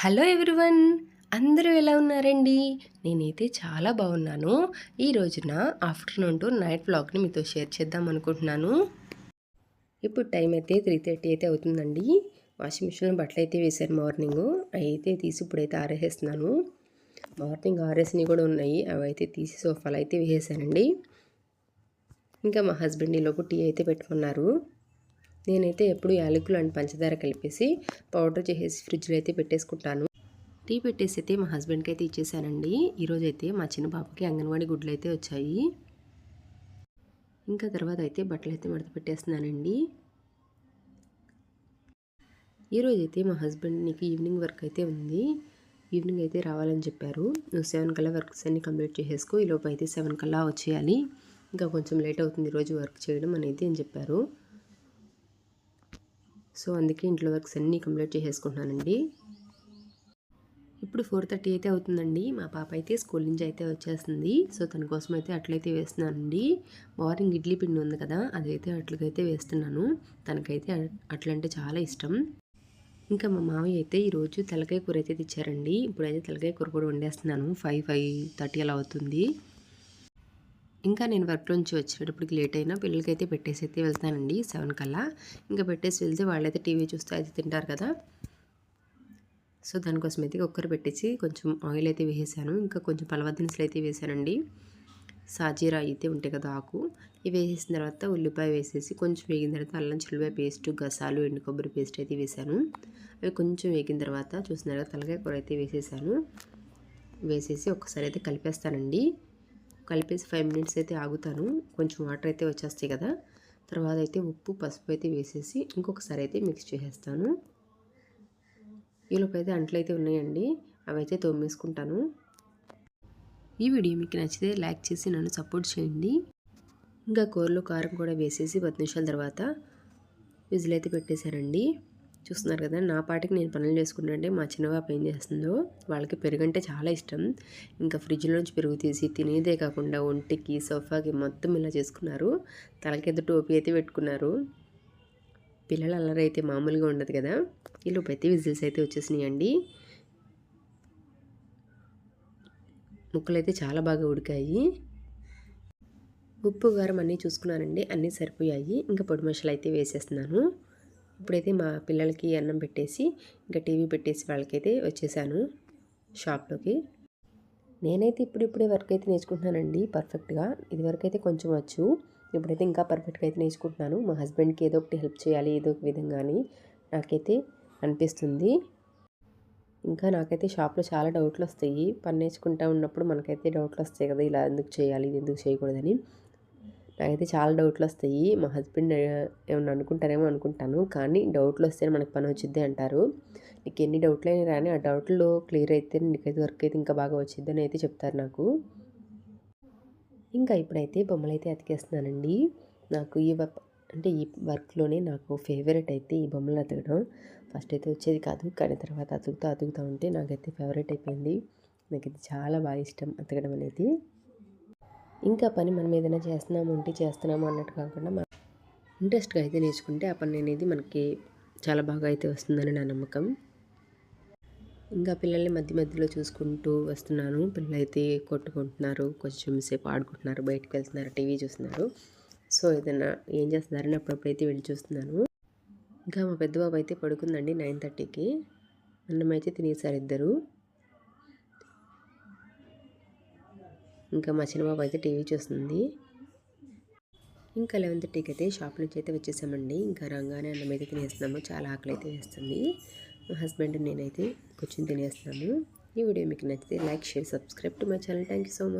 Hello everyone! అందరూ ఎలా ఉన్నారండి? నేనైతే చాలా బాగున్నాను. ఈ రోజున ఆఫ్టర్నూన్ టు నైట్ వ్లాగ్ని మీతో షేర్ చేద్దాం అనుకుంటున్నాను. ఇప్పుడు టైం అయితే త్రీ థర్టీ అయితే అవుతుందండి. వాషింగ్ మిషన్లో బట్టలు అయితే వేశారు మార్నింగ్. అవి అయితే తీసి ఇప్పుడైతే ఆరేసేస్తున్నాను. మార్నింగ్ ఆరేసినవి కూడా ఉన్నాయి. అవి అయితే తీసి సోఫాలు అయితే వేసేసానండి. ఇంకా మా హస్బెండ్ ఈలోపు టీ అయితే పెట్టుకున్నారు. నేనైతే ఎప్పుడు యాలకులు అండ్ పంచదార కలిపేసి పౌడర్ చేసేసి ఫ్రిడ్జ్లో అయితే పెట్టేసుకుంటాను. టీ పెట్టేసి అయితే మా హస్బెండ్కి అయితే ఇచ్చేసానండి. ఈరోజు అయితే మా చిన్న పాపకి అంగన్వాడీ గుడ్లు అయితే వచ్చాయి. ఇంకా తర్వాత అయితే బట్టలు అయితే మడత పెట్టేస్తున్నానండి. ఈరోజు అయితే మా హస్బెండ్ నీకు ఈవినింగ్ వర్క్ అయితే ఉంది. ఈవినింగ్ అయితే రావాలని చెప్పారు. నువ్వు సెవెన్ కల్లా వర్క్స్ అన్ని కంప్లీట్ చేసేసుకో. ఈలోపు అయితే సెవెన్ కల్లా వచ్చేయాలి. ఇంకా కొంచెం లేట్ అవుతుంది ఈరోజు వర్క్ చేయడం అనేది అని చెప్పారు. సో అందుకే ఇంట్లో వర్క్స్ అన్నీ కంప్లీట్ చేసేసుకుంటున్నానండి. ఇప్పుడు ఫోర్ థర్టీ అయితే అవుతుందండి. మా పాప అయితే స్కూల్ నుంచి అయితే వచ్చేస్తుంది. సో తన కోసం అయితే అట్లయితే వేస్తున్నానండి. మార్నింగ్ ఇడ్లీ పిండి ఉంది కదా అదైతే అట్లకైతే వేస్తున్నాను. తనకైతే అట్లంటే చాలా ఇష్టం. ఇంకా మా మామయ్య అయితే ఈరోజు తలకాయ కూర అయితే తెచ్చారండి. ఇప్పుడైతే తలకాయ కూర కూడా వండేస్తున్నాను. ఫైవ్ ఫైవ్ థర్టీ అలా అవుతుంది. ఇంకా నేను వర్క్ నుంచి వచ్చేటప్పటికి లేట్ అయినా పిల్లలకైతే పెట్టేసి అయితే వెళ్తానండి సెవెన్ కల్లా. ఇంకా పెట్టేసి వెళ్తే వాళ్ళైతే టీవీ చూస్తే అయితే తింటారు కదా. సో దానికోసం అయితే కుక్కర్ పెట్టేసి కొంచెం ఆయిల్ అయితే వేసేసాను. ఇంకా కొంచెం పలవ దినుసులు అయితే వేసానండి. సాజీరా అయితే ఉంటాయి కదా ఆకు. ఇవి వేసేసిన తర్వాత ఉల్లిపాయ వేసేసి కొంచెం వేగిన తర్వాత అల్లం చిల్లిపాయ పేస్ట్ గసాలు ఎండు కొబ్బరి పేస్ట్ అయితే వేసాను. అవి కొంచెం వేగిన తర్వాత చూసిన తర్వాత తలకాయ కూర అయితే వేసేసాను. వేసేసి ఒకసారి అయితే కలిపేస్తానండి. కలిపేసి ఫైవ్ మినిట్స్ అయితే ఆగుతాను. కొంచెం వాటర్ అయితే వచ్చేస్తాయి కదా. తర్వాత అయితే ఉప్పు పసుపు అయితే వేసేసి ఇంకొకసారి అయితే మిక్స్ చేసేస్తాను. ఈలోపు అయితే అంట్లయితే ఉన్నాయండి. అవి అయితే తోమేసుకుంటాను. ఈ వీడియో మీకు నచ్చితే లైక్ చేసి నన్ను సపోర్ట్ చేయండి. ఇంకా కూరలో కారం కూడా వేసేసి పది నిమిషాల తర్వాత విజిల్ అయితే పెట్టేశారండి చూస్తున్నారు కదా నా పాటికి నేను పనులు చేసుకుంటుంటే మా చిన్నబాబు ఏం చేస్తుందో వాళ్ళకి పెరుగు అంటే చాలా ఇష్టం. ఇంకా ఫ్రిడ్జ్లోంచి పెరుగు తీసి తినేదే కాకుండా ఒంటికి సోఫాకి మొత్తం ఇలా చేసుకున్నారు. తలకెద్దు టోపీ అయితే పెట్టుకున్నారు. పిల్లల అల్లరి అయితే మామూలుగా ఉండదు కదా వీళ్ళు ప్రతి విజిల్స్ అయితే వచ్చేసినాయి అండి. ముక్కలు అయితే చాలా బాగా ఉడికాయి. ఉప్పు కారం అన్నీ చూసుకున్నానండి అన్నీ సరిపోయాయి. ఇంకా పొడి మసాలా అయితే వేసేస్తున్నాను. ఇప్పుడైతే మా పిల్లలకి అన్నం పెట్టేసి ఇంకా టీవీ పెట్టేసి వాళ్ళకైతే వచ్చేసాను షాప్లోకి. నేనైతే ఇప్పుడిప్పుడే వర్క్ అయితే నేర్చుకుంటున్నానండి పర్ఫెక్ట్గా. ఇదివరకు అయితే కొంచెం వచ్చు. ఇప్పుడైతే ఇంకా పర్ఫెక్ట్గా అయితే నేర్చుకుంటున్నాను. మా హస్బెండ్కి ఏదో ఒకటి హెల్ప్ చేయాలి ఏదో ఒక విధంగా అని నాకైతే అనిపిస్తుంది. ఇంకా నాకైతే షాప్లో చాలా డౌట్లు వస్తాయి. పని నేర్చుకుంటా ఉన్నప్పుడు మనకైతే డౌట్లు వస్తాయి కదా ఇలా ఎందుకు చేయాలి ఇది ఎందుకు చేయకూడదని. నాకైతే చాలా డౌట్లు వస్తాయి మా హస్బెండ్ ఏమన్నా అనుకుంటారేమో అనుకుంటాను. కానీ డౌట్లు వస్తేనే మనకు పని వచ్చింది అంటారు. నీకు ఎన్ని డౌట్లు అయినా కానీ ఆ డౌట్లు క్లియర్ అయితే నీకైతే వర్క్ అయితే ఇంకా బాగా వచ్చిద్ది అని అయితే చెప్తారు నాకు. ఇంకా ఇప్పుడైతే బొమ్మలు అయితే అతికేస్తున్నానండి. నాకు ఈ అంటే ఈ వర్క్లోనే నాకు ఫేవరెట్ అయితే ఈ బొమ్మలు అతకడం. ఫస్ట్ అయితే వచ్చేది కాదు కానీ తర్వాత అతుకుతూ అతుకుతూ ఉంటే నాకైతే ఫేవరెట్ అయిపోయింది. నాకైతే చాలా బాగా ఇష్టం అతకడం అనేది. ఇంకా పని మనం ఏదైనా చేస్తున్నాము ఉంటే చేస్తున్నాము అన్నట్టు కాకుండా మనం ఇంట్రెస్ట్గా అయితే నేర్చుకుంటే ఆ పని అనేది మనకి చాలా బాగా అయితే వస్తుందని నా నమ్మకం. ఇంకా పిల్లల్ని మధ్య మధ్యలో చూసుకుంటూ వస్తున్నాను. పిల్లలు అయితే కొట్టుకుంటున్నారు కొంచెం సేపు ఆడుకుంటున్నారు బయటకు వెళ్తున్నారు టీవీ చూస్తున్నారు. సో ఏదైనా ఏం చేస్తున్నారని అప్పుడప్పుడైతే వెళ్ళి చూస్తున్నాను. ఇంకా మా పెద్ద బాబు అయితే పడుకుందండి నైన్ థర్టీకి. అన్నం అయితే తినేసారు ఇద్దరు. ఇంకా మా చిన్నబాబు అయితే టీవీ చూస్తుంది. ఇంకా లెవెన్ థర్టీకి అయితే షాప్ నుంచి అయితే వచ్చేసామండి. ఇంకా రంగానే అన్నం అయితే తినేస్తున్నాము. చాలా ఆకలి అయితే వేస్తుంది. మా హస్బెండ్ నేనైతే కూర్చొని తినేస్తున్నాము. ఈ వీడియో మీకు నచ్చితే like share subscribe to my channel. Thank you so much.